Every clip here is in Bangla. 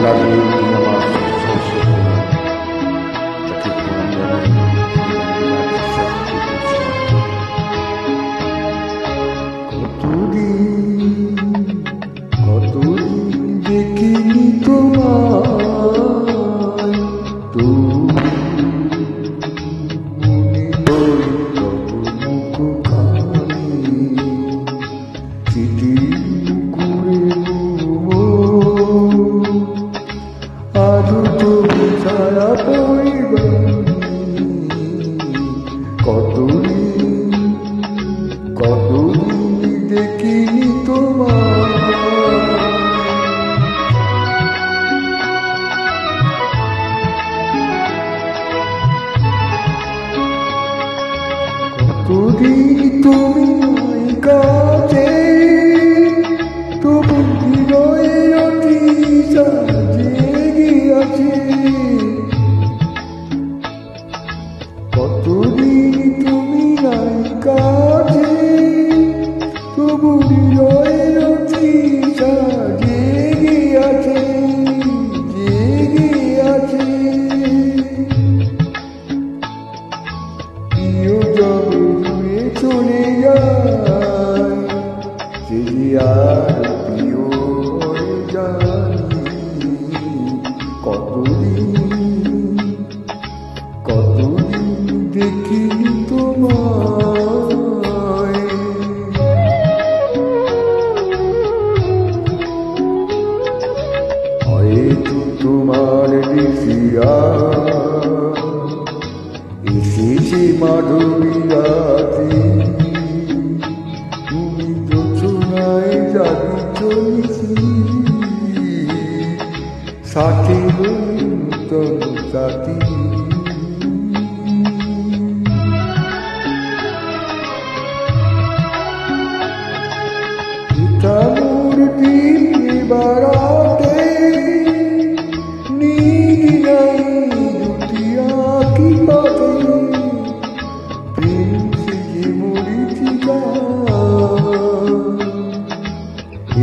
الذي إنما صوته تكف عندنا দেখিনি তোমায় তুমি কতরি কতরি দেখিনি তোমার কতরি তুমি নায়িকা চলে যায় সে আর প্রিয় হয়ে কতদিন কতদিন দেখি তোমায়? হয়তো তোমার দেখিয়া এসেছে মাধবী রাতে তুমি চোনায় যাবি চলেছি সাথে নূতন সাথী মূর্তি বাড়াতে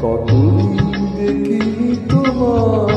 কতদিন দেখি তোমার?